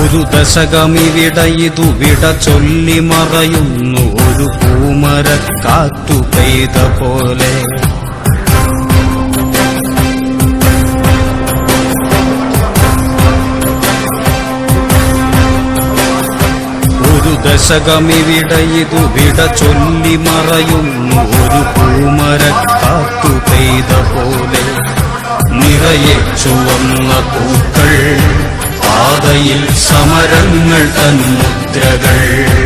ഒരു ദശകമിവിട ഇതു വിട ചൊല്ലി മറയുന്നു. ഒരു പൂമര കാറ്റു പെയ്ത പോലെ. ഒരു ദശകമിവിട ഇതു വിട ചൊല്ലി മറയുന്നു. ഒരു പൂമര കാറ്റു പെയ്ത പോലെ. നിറയെ ചുവന്ന പൂക്കൾ പാതയിൽ സമരങ്ങൾ തൻ മുദ്രകൾ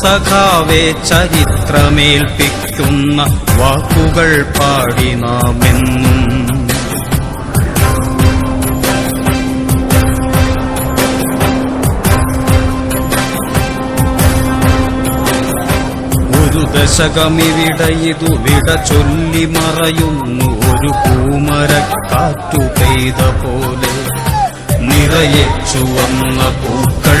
സഖാവേ ചരിത്രമേൽപ്പിക്കുന്ന വാക്കുകൾ പാടി നാമെന്നും. ഒരു ദശകമിവിടയിതു വിട ചൊല്ലി മറയുന്നു. ഒരു പൂമര കാറ്റു പെയ്ത പോലെ നിറയെ ചുവന്ന പൂക്കൾ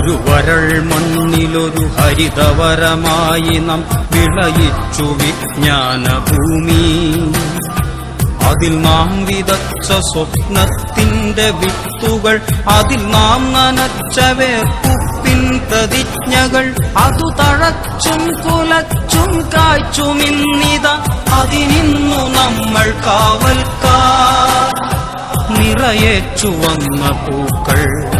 ഒരു വരൾ മണ്ണിലൊരു ഹരിതവരമായി നാം വിളയിച്ചു വിജ്ഞാനഭൂമി. അതിൽ നാം വിതച്ച സ്വപ്നത്തിന്റെ വിത്തുകൾ അതിൽ നാം നനച്ച വേർപ്പുപ്പിൻ പ്രതിജ്ഞകൾ അതു തഴച്ചും കുലച്ചും കാച്ചുമിന്നിത അതിനിന്നു നമ്മൾ കാവൽക്കാർ നിറയേച്ചു വന്ന പൂക്കൾ.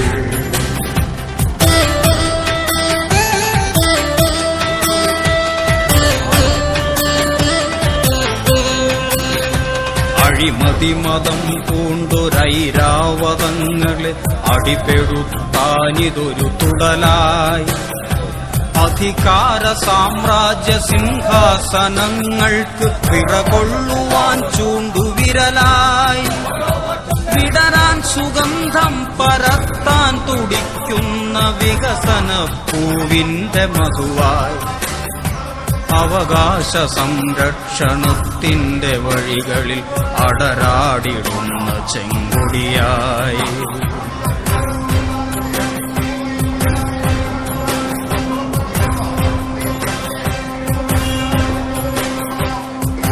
അഴിമതി മതം പൂണ്ടൊരൈരാവതങ്ങളെ അടിപെടുത്താനിതൊരു തുടലായി. അധികാര സാമ്രാജ്യ സിംഹാസനങ്ങൾക്ക് പിറകൊള്ളുവാൻ ചൂണ്ടുവിരലായി വിടരാൻ സുഗന്ധം പരത്താൻ തുടിക്കുന്ന വികസന പൂവിന്റെ മധുവായി. അവകാശ സംരക്ഷണത്തിന്റെ വഴികളിൽ അടരാടിടുന്ന ചെങ്കൊടിയായി.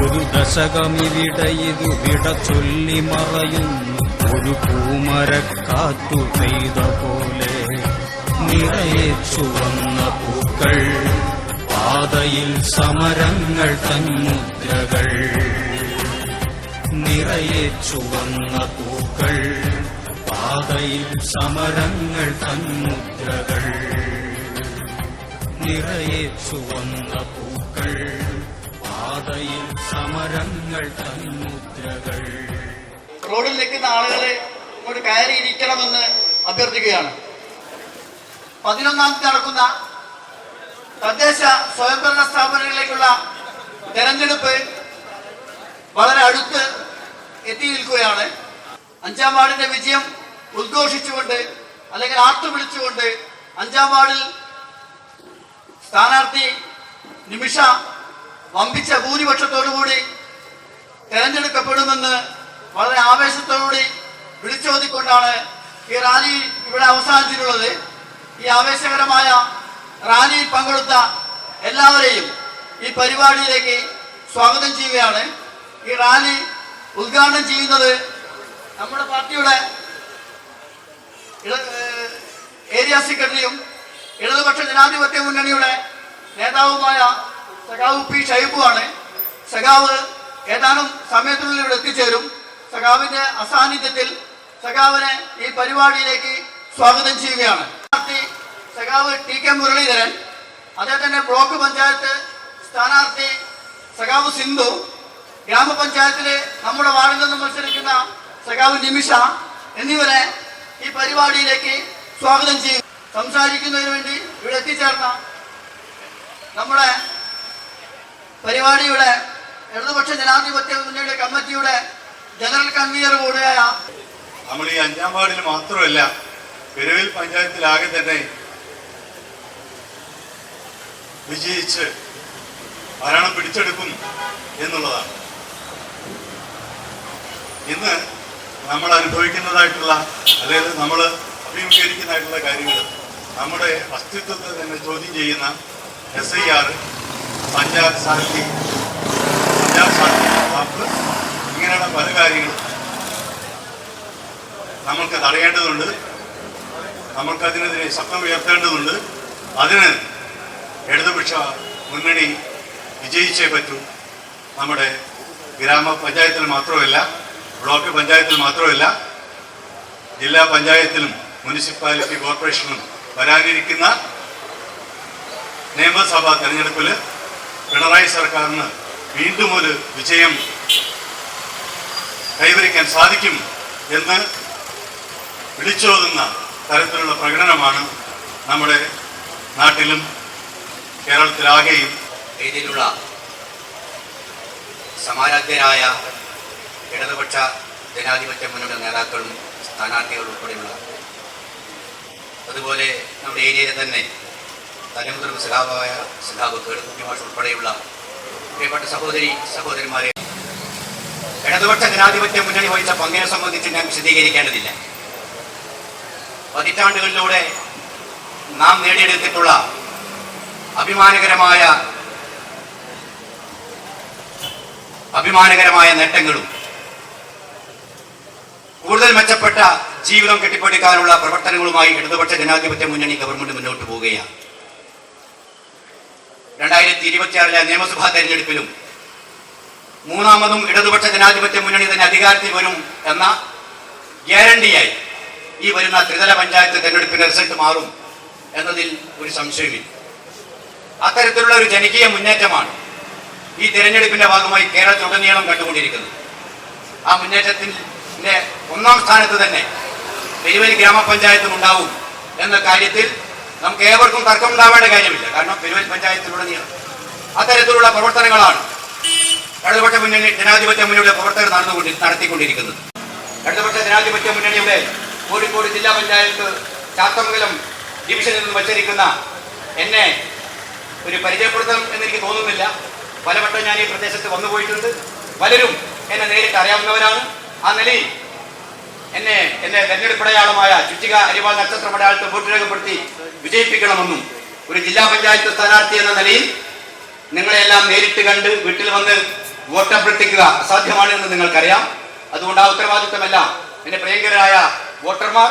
ഒരു ദശകമിവിട ഇതു വിട ചൊല്ലി മറയുന്നു. ഒരു പൂമരക്കാറ്റു പെയ്ത പോലെ നിറയെ ചുവന്ന പൂക്കൾ. പാതയിൽ സമരങ്ങൾ തന്മുദ്രകൾ. നിറയെ ചുവന്ന പൂക്കൾ പാതയിൽ സമരങ്ങൾ തന്മുദ്രകൾ. നിറയെ ചുവന്ന പൂക്കൾ പാതയിൽ സമരങ്ങൾ തന്മുദ്രകൾ. റോഡിൽ നിൽക്കുന്ന ആളുകളെ ഇങ്ങോട്ട് കയറിയിരിക്കണമെന്ന് അഭ്യർത്ഥിക്കുകയാണ്. പതിനൊന്നാം നടക്കുന്ന തദ്ദേശ സ്വയംഭരണ സ്ഥാപനങ്ങളിലേക്കുള്ള തെരഞ്ഞെടുപ്പ് വളരെ അടുത്ത് എത്തി നിൽക്കുകയാണ്. അഞ്ചാം വാർഡിന്റെ വിജയം ഉദ്ഘോഷിച്ചുകൊണ്ട് അല്ലെങ്കിൽ ആർത്തു വിളിച്ചുകൊണ്ട് അഞ്ചാം വാർഡിൽ സ്ഥാനാർത്ഥി നിമിഷ വമ്പിച്ച ഭൂരിപക്ഷത്തോടുകൂടി തെരഞ്ഞെടുക്കപ്പെടുമെന്ന് വളരെ ആവേശത്തോടുകൂടി വിളിച്ചോതിക്കൊണ്ടാണ് ഈ റാലി ഇവിടെ അവസാനിച്ചിട്ടുള്ളത്. ഈ ആവേശകരമായ റാലിയിൽ പങ്കെടുത്ത എല്ലാവരെയും ഈ പരിപാടിയിലേക്ക് സ്വാഗതം ചെയ്യുകയാണ്. ഈ റാലി ഉദ്ഘാടനം ചെയ്യുന്നത് നമ്മുടെ പാർട്ടിയുടെ ഏരിയ സെക്രട്ടറിയും ഇടതുപക്ഷ ജനാധിപത്യ മുന്നണിയുടെ നേതാവുമായ സഖാവ് പി ഷൈബുവാണ്. സഖാവ് ഏതാനും സമയത്തിനുള്ളിൽ ഇവിടെ എത്തിച്ചേരും. സഖാവിന്റെ അസാന്നിധ്യത്തിൽ സഖാവിനെ ഈ പരിപാടിയിലേക്ക് സ്വാഗതം ചെയ്യുകയാണ്. സ്ഥാനാർത്ഥി സഖാവ് ടി കെ മുരളീധരൻ അതേ തന്നെ ബ്ലോക്ക് പഞ്ചായത്ത് സ്ഥാനാർത്ഥി സഖാവ് സിന്ധു ഗ്രാമപഞ്ചായത്തിലെ നമ്മുടെ വാർഡിൽ നിന്ന് മത്സരിക്കുന്ന സഖാവ് നിമിഷ എന്നിവരെ ഈ പരിപാടിയിലേക്ക് സ്വാഗതം ചെയ്യും. സംസാരിക്കുന്നതിന് വേണ്ടി ഇവിടെ എത്തിച്ചേർന്ന നമ്മുടെ പരിപാടിയുടെ ഇടതുപക്ഷ ജനാധിപത്യ മുന്നണിയുടെ കമ്മിറ്റിയുടെ ജനറൽ കൺവീനർ കൂടിയായ നമ്മൾ ഈ അഞ്ചാം വാർഡിൽ മാത്രമല്ല പെരുവിൽ പഞ്ചായത്തിലാകെ തന്നെ വിജയിച്ച് ഭരണം പിടിച്ചെടുക്കും എന്നുള്ളതാണ്. ഇന്ന് നമ്മൾ അനുഭവിക്കുന്നതായിട്ടുള്ള അതായത് നമ്മൾ അഭിമുഖീകരിക്കുന്നതായിട്ടുള്ള കാര്യങ്ങൾ നമ്മുടെ അസ്തിത്വത്തെ തന്നെ ചോദ്യം ചെയ്യുന്ന എസ് ഐ ആർ പഞ്ചാബ് സാഹിത്യ പഞ്ചാബ് സാഹിത്യ ഇങ്ങനെയുള്ള പല കാര്യങ്ങളും നമ്മൾക്ക് തടയേണ്ടതുണ്ട് നമ്മൾക്കതിനെതിരെ ശബ്ദം ഉയർത്തേണ്ടതുണ്ട്. അതിന് ഇടതുപക്ഷ മുന്നണി വിജയിച്ചേ പറ്റൂ. നമ്മുടെ ഗ്രാമപഞ്ചായത്തിൽ മാത്രമല്ല ബ്ലോക്ക് പഞ്ചായത്തിൽ മാത്രമല്ല ജില്ലാ പഞ്ചായത്തിലും മുനിസിപ്പാലിറ്റി കോർപ്പറേഷനും വരാനിരിക്കുന്ന നിയമസഭാ തെരഞ്ഞെടുപ്പിൽ പിണറായി സർക്കാരിന് വീണ്ടും ഒരു വിജയം കൈവരിക്കാൻ സാധിക്കും എന്ന് വിളിച്ചോതുന്ന തരത്തിലുള്ള പ്രകടനമാണ് നമ്മുടെ നാട്ടിലും കേരളത്തിലാകെയും രീതിയിലുള്ള സമാരാധ്യരായ ഇടതുപക്ഷ ജനാധിപത്യ മുന്നണി നേതാക്കളും സ്ഥാനാർത്ഥികളും ഉൾപ്പെടെയുള്ള അതുപോലെ നമ്മുടെ ഏരിയയിലെ തന്നെ തലമുതിർന്ന സഖാവായ സഖാവ് കേടുകുട്ടി ഉൾപ്പെടെയുള്ള പ്രിയപ്പെട്ട സഹോദരി സഹോദരന്മാരെ ഇടതുപക്ഷ ജനാധിപത്യ മുന്നണി വഹിച്ച പങ്കിനെ സംബന്ധിച്ച് ഞാൻ വിശദീകരിക്കേണ്ടതില്ല. പതിറ്റാണ്ടുകളിലൂടെ നാം നേടിയെടുത്തിട്ടുള്ള അഭിമാനകരമായ അഭിമാനകരമായ നേട്ടങ്ങളും കൂടുതൽ മെച്ചപ്പെട്ട ജീവിതം കെട്ടിപ്പടുക്കാനുള്ള പ്രവർത്തനങ്ങളുമായി ഇടതുപക്ഷ ജനാധിപത്യ മുന്നണി ഗവൺമെന്റ് മുന്നോട്ട് പോവുകയാണ്. രണ്ടായിരത്തി ഇരുപത്തിയാറിലെ നിയമസഭാ തെരഞ്ഞെടുപ്പിലും മൂന്നാമതും ഇടതുപക്ഷ ജനാധിപത്യ മുന്നണി തന്നെ അധികാരത്തിൽ വരും എന്ന ഗ്യാരണ്ടിയായി ഈ വരുന്ന ത്രിതല പഞ്ചായത്ത് തെരഞ്ഞെടുപ്പിന്റെ റിസൾട്ട് മാറും എന്നതിൽ ഒരു സംശയമില്ല അത്തരത്തിലുള്ള ഒരു ജനകീയ മുന്നേറ്റമാണ് ഈ തിരഞ്ഞെടുപ്പിന്റെ ഭാഗമായി കേരളത്തിലുടനീളം കണ്ടുകൊണ്ടിരിക്കുന്നത്. ആ മുന്നേറ്റത്തിന്റെ ഒന്നാം സ്ഥാനത്ത് തന്നെ പെരുവരി ഗ്രാമപഞ്ചായത്തും ഉണ്ടാവും എന്ന കാര്യത്തിൽ നമുക്ക് ഏവർക്കും തർക്കമുണ്ടാവേണ്ട കാര്യമില്ല. കാരണം പെരുവരി പഞ്ചായത്തിലുടനീളം അത്തരത്തിലുള്ള പ്രവർത്തനങ്ങളാണ് ഇടതുപക്ഷ മുന്നണി ജനാധിപത്യ മുന്നണിയുടെ പ്രവർത്തകർ നടന്നുകൊണ്ടി നടത്തിക്കൊണ്ടിരിക്കുന്നത്. ഇടതുപക്ഷ ജനാധിപത്യ മുന്നണിയുടെ കോഴിക്കോട് ജില്ലാ പഞ്ചായത്ത് ചാത്തമംഗലം ഡിവിഷനിൽ നിന്ന് മത്സരിക്കുന്ന എന്നെ ഒരു പരിചയപ്പെടുത്തണം എന്നെനിക്ക് തോന്നുന്നില്ല. പലവട്ടം ഞാൻ ഈ പ്രദേശത്ത് വന്നു പോയിട്ടുണ്ട്. പലരും എന്നെ നേരിട്ട് അറിയാവുന്നവരാണ്. ആ നിലയിൽ എന്നെ എന്നെ തെരഞ്ഞെടുപ്പടയാളമായ ചുറ്റിക അരിവാൾ നക്ഷത്ര അടയാളത്തെ വോട്ട് രേഖപ്പെടുത്തി വിജയിപ്പിക്കണമെന്നും ഒരു ജില്ലാ പഞ്ചായത്ത് സ്ഥാനാർത്ഥി എന്ന നിലയിൽ നിങ്ങളെല്ലാം നേരിട്ട് കണ്ട് വീട്ടിൽ വന്ന് വോട്ടഭ്യർത്ഥിക്കുക അസാധ്യമാണ് എന്ന് നിങ്ങൾക്കറിയാം. അതുകൊണ്ട് ആ ഉത്തരവാദിത്വമെല്ലാം എന്റെ പ്രിയങ്കരായ വോട്ടർമാർ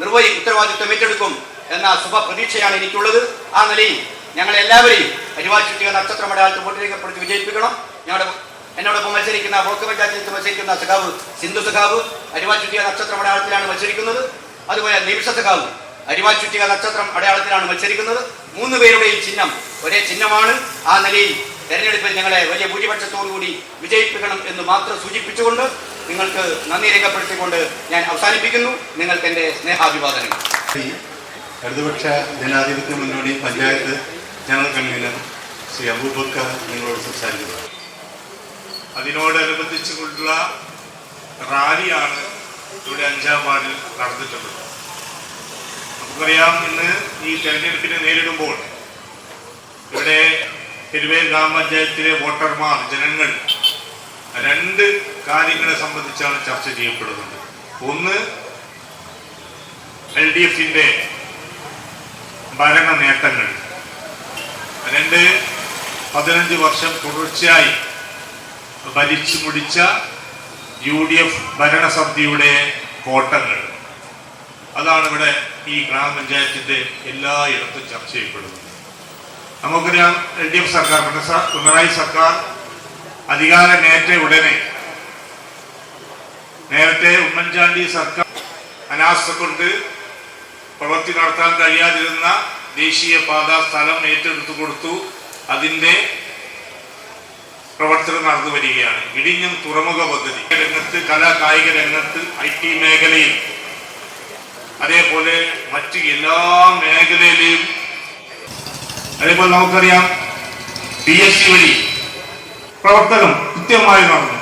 നിർവഹി ഉത്തരവാദിത്വം ഏറ്റെടുക്കും എന്ന ശുഭ പ്രതീക്ഷയാണ് എനിക്കുള്ളത്. ആ നിലയിൽ ഞങ്ങൾ എല്ലാവരെയും അരിവാചുറ്റിക നക്ഷത്രം ആൾക്ക് വോട്ട് രേഖപ്പെടുത്തി വിജയിപ്പിക്കണം. ഞങ്ങളുടെ എന്നോടൊപ്പം മത്സരിക്കുന്ന ബ്ലോക്ക് പഞ്ചായത്തിൽ മത്സരിക്കുന്ന സഖാവ് സിന്ധു സഖാവ് അരിവാചുറ്റിക നക്ഷത്രം അടയാളത്തിലാണ് മത്സരിക്കുന്നത്. അതുപോലെ നിമിഷ സഖാവ് അരിവാചുറ്റിക നക്ഷത്രം അടയാളത്തിലാണ് മത്സരിക്കുന്നത്. മൂന്ന് പേരുടെയും ചിഹ്നം ഒരേ ചിഹ്നമാണ്. ആ നിലയിൽ തെരഞ്ഞെടുപ്പിൽ ഞങ്ങളെ വലിയ ഭൂരിപക്ഷത്തോടുകൂടി വിജയിപ്പിക്കണം എന്ന് മാത്രം സൂചിപ്പിച്ചുകൊണ്ട് നിങ്ങൾക്ക് നന്ദി രേഖപ്പെടുത്തിക്കൊണ്ട് ഞാൻ അവസാനിപ്പിക്കുന്നു. നിങ്ങൾക്ക് എന്റെ സ്നേഹാഭിവാദനങ്ങൾ. ഇടതുപക്ഷ ജനാധിപത്യ മുന്നോടി പഞ്ചായത്ത് ജനറൽ കൺവീനർ ശ്രീ അബൂബക്കർ നിങ്ങളോട് സംസാരിക്കുന്നത് അതിനോടനുബന്ധിച്ചുകൊണ്ടുള്ള റാലിയാണ് ഇവിടെ അഞ്ചാം വാർഡിൽ നടന്നിട്ടുള്ളത്. നമുക്കറിയാം ഇന്ന് ഈ തെരഞ്ഞെടുപ്പിനെ നേരിടുമ്പോൾ ഇവിടെ തിരുവേൽ ഗ്രാമപഞ്ചായത്തിലെ വോട്ടർമാർ ജനങ്ങൾ രണ്ട് കാര്യങ്ങളെ സംബന്ധിച്ചാണ് ചർച്ച ചെയ്യപ്പെടുന്നത്. ഒന്ന് എൽ ഡി എഫിന്റെ ഭരണ നേട്ടങ്ങൾ. രണ്ട് പതിനഞ്ച് വർഷം തുടർച്ചയായി ഭരിച്ചു മുടിച്ച യു ഡി എഫ് ഭരണസമിതിയുടെ കോട്ടങ്ങൾ അതാണ് ഇവിടെ ഈ ഗ്രാമപഞ്ചായത്തിന്റെ എല്ലായിടത്തും ചർച്ച ചെയ്യപ്പെടുന്നത്. നമുക്കറിയാം എൽ ഡി എഫ് സർക്കാർ പിണറായി സർക്കാർ അധികാരമേറ്റ ഉടനെ നേരത്തെ ഉമ്മൻചാണ്ടി സർക്കാർ അനാസ്ഥ കൊണ്ട് പ്രവൃത്തി നടത്താൻ കഴിയാതിരുന്ന ദേശീയപാത സ്ഥലം ഏറ്റെടുത്തു കൊടുത്തു. അതിന്റെ പ്രവർത്തനം നടന്നു വരികയാണ്. ഇടിഞ്ഞം തുറമുഖ പദ്ധതി. രംഗത്ത് കലാ കായിക രംഗത്ത് ഐ ടി മേഖലയിൽ അതേപോലെ മറ്റ് എല്ലാ മേഖലയിലെയും അതേപോലെ നമുക്കറിയാം പി എസ് സി വഴി പ്രവർത്തനം കൃത്യമായി നടന്നു.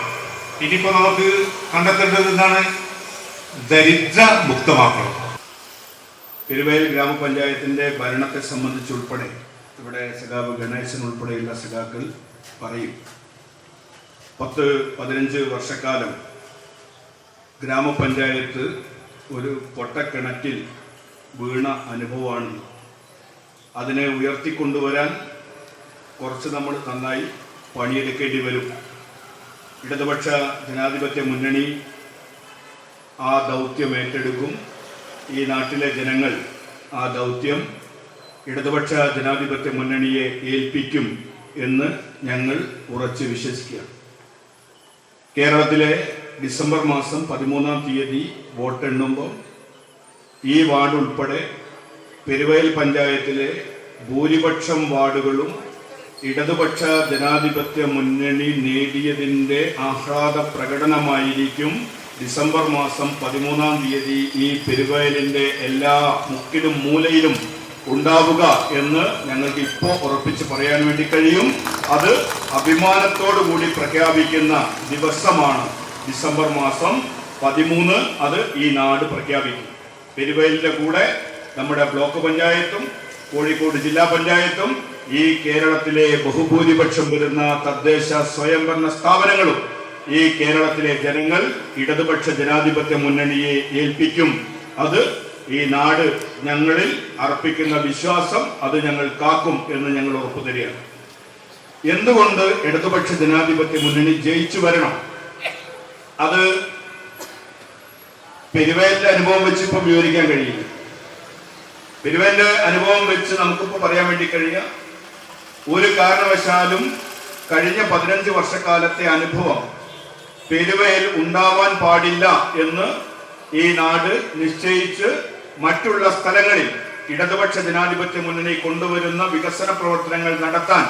ഇനിയിപ്പോ നമുക്ക് കണ്ടെത്തേണ്ടത് എന്താണ്? ദരിദ്ര മുക്തമാക്കണം പെരുവയൽ ഗ്രാമപഞ്ചായത്തിന്റെ ഭരണത്തെ സംബന്ധിച്ചുൾപ്പെടെ ഇവിടെ സഖാവ് ഗണേശൻ ഉൾപ്പെടെയുള്ള സഖാക്കൾ പറയും. പത്ത് പതിനഞ്ച് വർഷക്കാലം ഗ്രാമപഞ്ചായത്ത് ഒരു പൊട്ടക്കിണറ്റിൽ വീണ അനുഭവമാണ്. അതിനെ ഉയർത്തിക്കൊണ്ടുവരാൻ കുറച്ച് നമ്മൾ നന്നായി പണിയെടുക്കേണ്ടി വരും. ഇടതുപക്ഷ ജനാധിപത്യ മുന്നണി ആ ദൗത്യം ഏറ്റെടുക്കും. ഈ നാട്ടിലെ ജനങ്ങൾ ആ ദൗത്യം ഇടതുപക്ഷ ജനാധിപത്യ മുന്നണിയെ ഏൽപ്പിക്കും എന്ന് ഞങ്ങൾ ഉറച്ച് വിശ്വസിക്കുകയാണ്. കേരളത്തിലെ ഡിസംബർ മാസം പതിമൂന്നാം തീയതി വോട്ടെണ്ണുമ്പോൾ ഈ വാർഡ് ഉൾപ്പെടെ പെരുവയൽ പഞ്ചായത്തിലെ ഭൂരിപക്ഷം വാർഡുകളും ഇടതുപക്ഷ ജനാധിപത്യ മുന്നണി നേടിയതിന്റെ ആഹ്ലാദ പ്രകടനമായിരിക്കും ഡിസംബർ മാസം പതിമൂന്നാം തീയതി ഈ പെരുവയലിന്റെ എല്ലാ മുക്കിലും മൂലയിലും ഉണ്ടാവുക എന്ന് ഞങ്ങൾക്ക് ഇപ്പോൾ ഉറപ്പിച്ച് പറയാൻ വേണ്ടി കഴിയും. അത് അഭിമാനത്തോടു കൂടി പ്രഖ്യാപിക്കുന്ന ദിവസമാണ് ഡിസംബർ മാസം പതിമൂന്ന്. അത് ഈ നാട് പ്രഖ്യാപിക്കും. പെരുവയലിന്റെ കൂടെ നമ്മുടെ ബ്ലോക്ക് പഞ്ചായത്തും കോഴിക്കോട് ജില്ലാ പഞ്ചായത്തും ഈ കേരളത്തിലെ ബഹുഭൂരിപക്ഷം വരുന്ന തദ്ദേശ സ്വയംഭരണ സ്ഥാപനങ്ങളും ഈ കേരളത്തിലെ ജനങ്ങൾ ഇടതുപക്ഷ ജനാധിപത്യ മുന്നണിയെ ഏൽപ്പിക്കും. അത് ഈ നാട് ഞങ്ങളിൽ അർപ്പിക്കുന്ന വിശ്വാസം അത് ഞങ്ങൾ കാക്കും എന്ന് ഞങ്ങൾ ഉറപ്പു തരികയാണ് എന്തുകൊണ്ട് ഇടതുപക്ഷ ജനാധിപത്യ മുന്നണി ജയിച്ചു വരണം? അത് പെരുവേലിന്റെ അനുഭവം വെച്ച് ഇപ്പൊ വിവരിക്കാൻ കഴിയില്ല. പെരുവേലിന്റെ അനുഭവം വെച്ച് നമുക്കിപ്പോ പറയാൻ വേണ്ടി കഴിയുക ഒരു കാരണവശാലും കഴിഞ്ഞ പതിനഞ്ച് വർഷക്കാലത്തെ അനുഭവം പെരുവയൽ ഉണ്ടാവാൻ പാടില്ല എന്ന് ഈ നാട് നിശ്ചയിച്ച് മറ്റുള്ള സ്ഥലങ്ങളിൽ ഇടതുപക്ഷ ജനാധിപത്യ മുന്നണി കൊണ്ടുവരുന്ന വികസന പ്രവർത്തനങ്ങൾ നടത്താൻ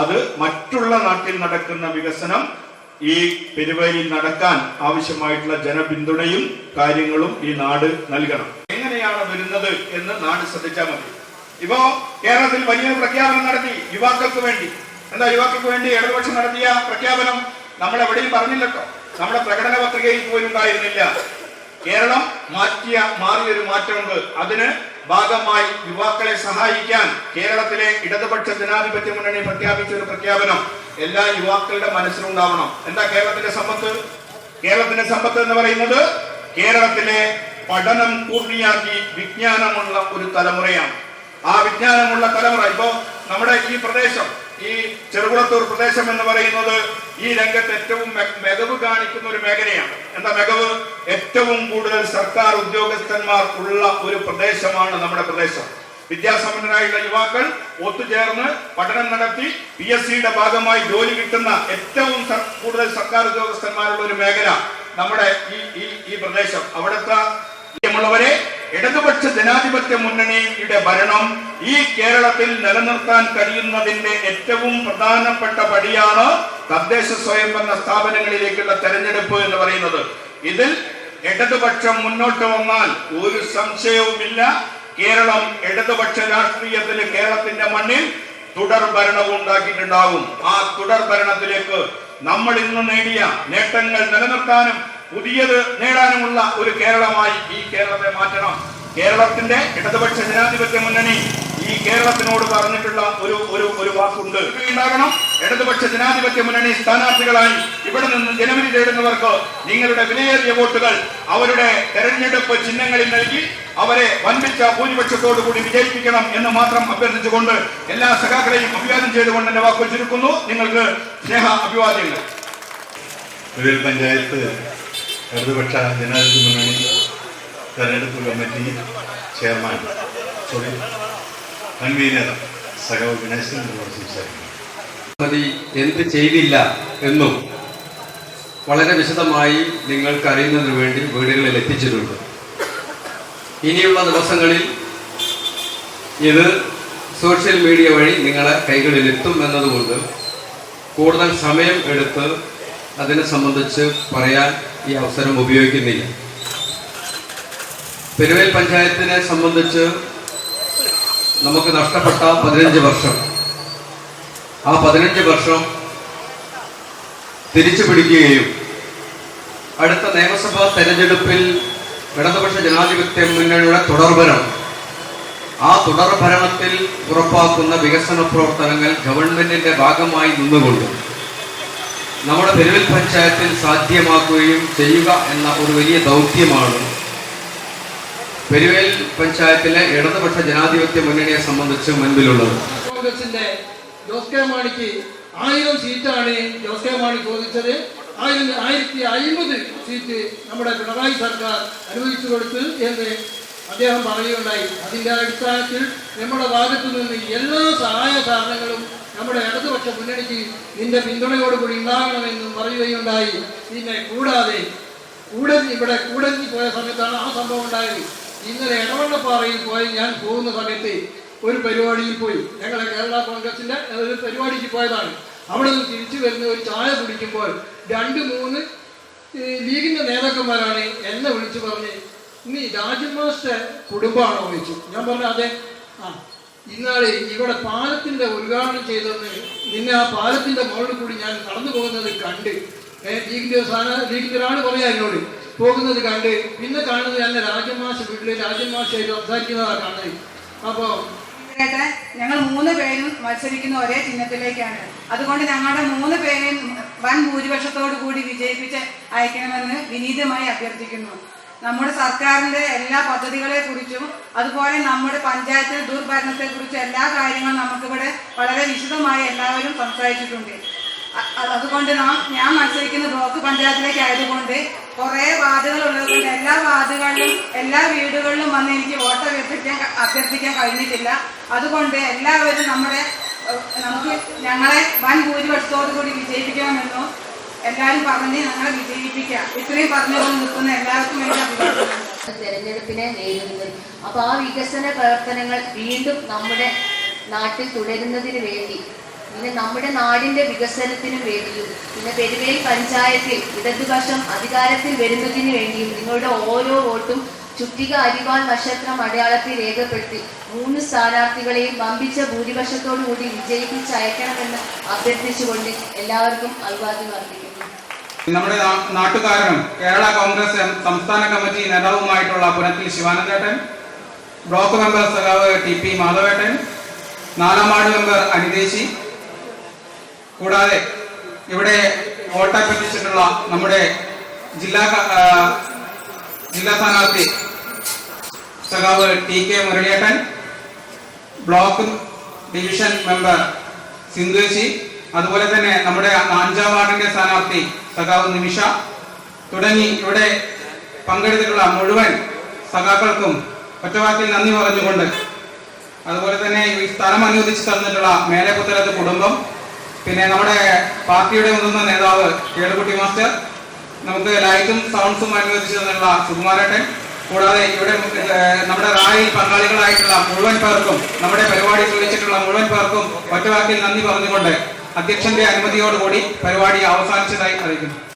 അത് മറ്റുള്ള നാട്ടിൽ നടക്കുന്ന വികസനം ഈ പെരുവയിൽ നടക്കാൻ ആവശ്യമായിട്ടുള്ള ജനപിന്തുണയും കാര്യങ്ങളും ഈ നാട് നൽകണം. എങ്ങനെയാണ് വരുന്നത് എന്ന് നാട് ശ്രദ്ധിച്ചാൽ മതി. ഇപ്പോ കേരളത്തിൽ വലിയ പ്രഖ്യാപനം നടത്തി യുവാക്കൾക്ക് വേണ്ടി. എന്താ യുവാക്കൾക്ക് വേണ്ടി ഇടതുപക്ഷം നടത്തിയ പ്രഖ്യാപനം? നമ്മൾ എവിടെയും പറഞ്ഞില്ലട്ടോ. നമ്മുടെ പ്രകടന പത്രികയിൽ പോലും ഉണ്ടായിരുന്നില്ല. കേരളം മാറ്റിയ മാറിയൊരു മാറ്റമുണ്ട്. അതിന് ഭാഗമായി യുവാക്കളെ സഹായിക്കാൻ കേരളത്തിലെ ഇടതുപക്ഷ ജനാധിപത്യ മുന്നണി പ്രഖ്യാപിച്ച ഒരു പ്രഖ്യാപനം എല്ലാ യുവാക്കളുടെ മനസ്സിലുണ്ടാവണം. എന്താ കേരളത്തിന്റെ സമ്പത്ത്? കേരളത്തിന്റെ സമ്പത്ത് എന്ന് പറയുന്നത് കേരളത്തിലെ പഠനം പൂർണിയാക്കി വിജ്ഞാനമുള്ള ഒരു തലമുറയാണ്. ആ വിജ്ഞാനമുള്ള തലമുറ ഇപ്പോ നമ്മുടെ ഈ പ്രദേശം ഈ ചെറുകുളത്തൂർ പ്രദേശം എന്ന് പറയുന്നത് ഈ രംഗത്ത് ഏറ്റവും മികവ് കാണിക്കുന്ന ഒരു മേഖലയാണ്. എന്താ മികവ്? ഏറ്റവും കൂടുതൽ സർക്കാർ ഉദ്യോഗസ്ഥന്മാർ ഉള്ള ഒരു പ്രദേശമാണ് നമ്മുടെ പ്രദേശം. വിദ്യാസമ്പന്നരായുള്ള യുവാക്കൾ ഒത്തുചേർന്ന് പഠനം നടത്തി പി എസ് സിയുടെ ഭാഗമായി ജോലി കിട്ടുന്ന ഏറ്റവും കൂടുതൽ സർക്കാർ ഉദ്യോഗസ്ഥന്മാരുള്ള ഒരു മേഖല നമ്മുടെ ഈ ഈ പ്രദേശം. അവിടുത്തെ പ്രിയമുള്ളവരെ ഇടതുപക്ഷ ജനാധിപത്യ മുന്നണിയുടെ ഭരണം ഈ കേരളത്തിൽ നിലനിർത്താൻ കഴിയുന്നതിന്റെ ഏറ്റവും പ്രധാനപ്പെട്ട പടിയാണ് തദ്ദേശ സ്വയംഭരണ സ്ഥാപനങ്ങളിലേക്കുള്ള തെരഞ്ഞെടുപ്പ് എന്ന് പറയുന്നത്. ഇതിൽ ഇടതുപക്ഷം മുന്നോട്ട് വന്നാൽ ഒരു സംശയവുമില്ല. കേരളം ഇടതുപക്ഷ രാഷ്ട്രീയത്തിന് കേരളത്തിന്റെ മണ്ണിൽ തുടർ ഭരണവും ഉണ്ടാക്കിയിട്ടുണ്ടാകും. ആ തുടർ ഭരണത്തിലേക്ക് നമ്മൾ ഇന്ന് നേടിയ നേട്ടങ്ങൾ നിലനിർത്താനും പുതിയത് നേടാനുമുള്ള ഒരു കേരളമായി ഈ കേരളത്തെ മാറ്റണം. കേരളത്തിന്റെ ഇടതുപക്ഷ ജനാധിപത്യ മുന്നണി ഈ കേരളത്തിനോട് പറഞ്ഞിട്ടുള്ള ഒരു ഒരു ഒരു വാക്കുണ്ട്. ഉണ്ടാകണം. ഇടതുപക്ഷ ജനാധിപത്യ മുന്നണി സ്ഥാനാർത്ഥികളായി ഇവിടെ നിന്ന് ജനവിധി തേടുന്നവർക്ക് നിങ്ങളുടെ വിലയേറിയ വോട്ടുകൾ അവരുടെ തെരഞ്ഞെടുപ്പ് ചിഹ്നങ്ങളിൽ നൽകി അവരെ വൻപിച്ച ഭൂരിപക്ഷത്തോടു കൂടി വിജയിപ്പിക്കണം എന്ന് മാത്രം അഭ്യർത്ഥിച്ചുകൊണ്ട് എല്ലാ സഖാക്കളെയും അഭിവാദ്യം ചെയ്തുകൊണ്ട് എന്റെ വാക്കുകൾ നിങ്ങൾക്ക് സ്നേഹ അഭിവാദ്യങ്ങൾ പഞ്ചായത്ത് ഇടതുപക്ഷ ജനാധിപത്യ മുന്നണി തെരഞ്ഞെടുപ്പ് കമ്മിറ്റി ചെയർമാൻ സോറി കൺവീനർ സഹോ ഗണേശൻ എന്നോട് സംസാരിക്കുന്നു മതി എന്ത് ചെയ്തില്ല എന്നും വളരെ വിശദമായി നിങ്ങൾക്ക് അറിയുന്നതിന് വേണ്ടി വീടുകളിൽ എത്തിച്ചിട്ടുണ്ട്. ഇനിയുള്ള ദിവസങ്ങളിൽ ഇത് സോഷ്യൽ മീഡിയ വഴി നിങ്ങളെ കൈകളിൽ എത്തും എന്നതുകൊണ്ട് കൂടുതൽ സമയം എടുത്ത് അതിനെ സംബന്ധിച്ച് പറയാൻ ഈ അവസരം ഉപയോഗിക്കുന്നില്ല. പെരുവേൽ പഞ്ചായത്തിനെ സംബന്ധിച്ച് നമുക്ക് നഷ്ടപ്പെട്ട പതിനഞ്ച് വർഷം. ആ പതിനഞ്ച് വർഷം തിരിച്ചു പിടിക്കുകയും അടുത്ത നിയമസഭാ തെരഞ്ഞെടുപ്പിൽ ഇടതുപക്ഷ ജനാധിപത്യ മുന്നണിയുടെ തുടർഭരണം. ആ തുടർഭരണത്തിൽ ഉറപ്പാക്കുന്ന വികസന പ്രവർത്തനങ്ങൾ ഗവൺമെന്റിന്റെ ഭാഗമായി നിന്നുകൊണ്ട് നമ്മുടെ പെരുവിൽ പഞ്ചായത്തിൽ സാധ്യമാക്കുകയും ചെയ്യുക എന്ന ഒരു വലിയ ദൗത്യമാണ് പെരുവേൽ പഞ്ചായത്തിലെ ഇടതുപക്ഷ ജനാധിപത്യ മുന്നണിയെ സംബന്ധിച്ച് മുൻപിലുള്ളത്. ജോസ് കെ മാണിക്ക് ആയിരം സീറ്റാണ് ജോസ് കെ മാണി ചോദിച്ചത്. ആയിരം ആയിരത്തി അയിമ്പത് സീറ്റ് നമ്മുടെ പിണറായി സർക്കാർ അനുവദിച്ചു കൊടുത്തു എന്ന് അദ്ദേഹം പറയുകയുണ്ടായി. അതിന്റെ അടിസ്ഥാനത്തിൽ നമ്മുടെ ഭാഗത്തു നിന്ന് എല്ലാ സഹായ സാധനങ്ങളും നമ്മുടെ ഇടതുപക്ഷ മുന്നണിക്ക് നിന്റെ പിന്തുണയോടുകൂടി ഉണ്ടാകണമെന്നും പറയുകയുണ്ടായി. പിന്നെ കൂടാതെ കൂടൻ ഇവിടെ കൂടഞ്ഞി പോയ സമയത്താണ് ആ സംഭവം ഉണ്ടായത്. ഇന്നലെ ഇടവണ്ണപ്പാറയിൽ പോയി ഞാൻ പോകുന്ന സമയത്ത് ഒരു പരിപാടിയിൽ പോയി. ഞങ്ങളെ കേരള കോൺഗ്രസിന്റെ ഒരു പരിപാടിക്ക് പോയതാണ്. അവിടെ നിന്ന് തിരിച്ചു വരുന്ന ഒരു ചായ കുടിക്കുമ്പോൾ രണ്ട് മൂന്ന് ലീഗിന്റെ നേതാക്കന്മാരാണ് എന്നെ വിളിച്ചു പറഞ്ഞ് നീ രാജൻ കുടുംബമാണോ? ചോദിച്ചു. ഞാൻ പറഞ്ഞു അതെ. ആ. ഇന്നാളെ ഇവിടെ പാലത്തിന്റെ ഉദ്ഘാടനം ചെയ്തെന്ന് നിന്നെ ആ പാലത്തിന്റെ മുകളിൽ കൂടി ഞാൻ നടന്നു പോകുന്നത് കണ്ട്. ലീഗിന്റെ പറയാ എന്നോട് പോകുന്നത് കണ്ട്. പിന്നെ കാണുന്നത് എന്നെ രാജമാഷ വീട്ടിൽ രാജമാഷായിട്ട് സംസാരിക്കുന്നതാ കാണുന്നത്. അപ്പൊ ഞങ്ങൾ മൂന്ന് പേരും മത്സരിക്കുന്ന ഒരേ ചിഹ്നത്തിലേക്കാണ്. അതുകൊണ്ട് ഞങ്ങളുടെ മൂന്ന് പേരെയും വൻ ഭൂരിപക്ഷത്തോടു കൂടി വിജയിപ്പിച്ച് അയക്കണമെന്ന് വിനീതമായി അഭ്യർത്ഥിക്കുന്നു. നമ്മുടെ സർക്കാരിന്റെ എല്ലാ പദ്ധതികളെ കുറിച്ചും അതുപോലെ നമ്മുടെ പഞ്ചായത്ത് ദുർഭരണത്തെ കുറിച്ചും എല്ലാ കാര്യങ്ങളും നമുക്കിവിടെ വളരെ വിശദമായി എല്ലാവരും സംസാരിച്ചിട്ടുണ്ട്. അതുകൊണ്ട് നാം ഞാൻ മത്സരിക്കുന്ന ബ്ലോക്ക് പഞ്ചായത്തിലേക്ക് ആയതുകൊണ്ട് കുറെ വാർഡുകൾ ഉള്ളതുകൊണ്ട് എല്ലാ വാർഡുകളിലും എല്ലാ വീടുകളിലും വന്ന് എനിക്ക് വോട്ട് അഭ്യർത്ഥിക്കാൻ അഭ്യർത്ഥിക്കാൻ കഴിഞ്ഞിട്ടില്ല. അതുകൊണ്ട് എല്ലാവരും നമ്മുടെ നമുക്ക് ഞങ്ങളെ വൻ ഭൂരിപക്ഷത്തോടു കൂടി വിജയിപ്പിക്കണമെന്നും എല്ലാവരും പറഞ്ഞ് ഞങ്ങളെ വിജയിപ്പിക്കാം. ഇത്രയും പറഞ്ഞുകൊണ്ട് നിൽക്കുന്ന എല്ലാവർക്കും തെരഞ്ഞെടുപ്പിനെ നേരിടുന്നത്. അപ്പൊ ആ വികസന പ്രവർത്തനങ്ങൾ വീണ്ടും നമ്മുടെ നാട്ടിൽ തുടരുന്നതിന് വേണ്ടി പിന്നെ നമ്മുടെ നാടിന്റെ വികസനത്തിനും വേണ്ടിയും പിന്നെ പെരുവേൽ പഞ്ചായത്തിൽ ഇടതുപക്ഷം അധികാരത്തിൽ വരുന്നതിന് വേണ്ടിയും നിങ്ങളുടെ ഓരോ വോട്ടും ചുറ്റിക അരിവാൾ നക്ഷത്രം അടയാളത്തിൽ രേഖപ്പെടുത്തി മൂന്ന് സ്ഥാനാർത്ഥികളെയും വമ്പിച്ച ഭൂരിപക്ഷത്തോടു കൂടി വിജയിപ്പിച്ചയക്കണമെന്ന് അഭ്യർത്ഥിച്ചുകൊണ്ട് എല്ലാവർക്കും അഭിവാദ്യം അർപ്പിക്കുന്നു. നമ്മുടെ നാട്ടുകാരനും കേരള കോൺഗ്രസ് സംസ്ഥാന കമ്മിറ്റി നേതാവുമായിട്ടുള്ള പുനത്തിൽ ശിവാനന്ദേട്ടൻ ബ്ലോക്ക് മെമ്പർ സഖാവ് ടി പി മാധവേട്ടൻ നാലാം വാർഡ് മെമ്പർ അനിതേശി. കൂടാതെ ഇവിടെ വോട്ടഭ്യർത്ഥിച്ചിട്ടുള്ള നമ്മുടെ ജില്ലാ ജില്ലാ സ്ഥാനാർത്ഥി സഖാവ് ടി കെ മുരളിയേട്ടൻ ബ്ലോക്ക് ഡിവിഷൻ മെമ്പർ സിന്ധുശി അതുപോലെ തന്നെ നമ്മുടെ അഞ്ചാം വാർഡിന്റെ സ്ഥാനാർത്ഥി സഖാവ് നിമിഷ. തുടങ്ങി ഇവിടെ പങ്കെടുത്തിട്ടുള്ള മുഴുവൻ സഖാക്കൾക്കും ഒറ്റവാക്കിൽ നന്ദി പറഞ്ഞുകൊണ്ട് അതുപോലെ തന്നെ ഈ സ്ഥലം അനുവദിച്ച് തന്നിട്ടുള്ള മേലെപുത്തലത്ത് കുടുംബം പിന്നെ നമ്മുടെ പാർട്ടിയുടെ മുതിർന്ന നേതാവ് കേളുകുട്ടി മാസ്റ്റർ നമുക്ക് ലൈറ്റും സൗണ്ട്സും അനുവദിച്ച് തന്നിട്ടുള്ള സുകുമാരേട്ടൻ കൂടാതെ ഇവിടെ നമ്മുടെ റാലിയിൽ പങ്കാളികളായിട്ടുള്ള മുഴുവൻ പേർക്കും നമ്മുടെ പരിപാടി ചോദിച്ചിട്ടുള്ള മുഴുവൻ പേർക്കും ഒറ്റവാക്കിൽ നന്ദി പറഞ്ഞുകൊണ്ട് അധ്യക്ഷന്റെ അനുമതിയോടുകൂടി പരിപാടി അവസാനിച്ചതായി അറിയിക്കുന്നു.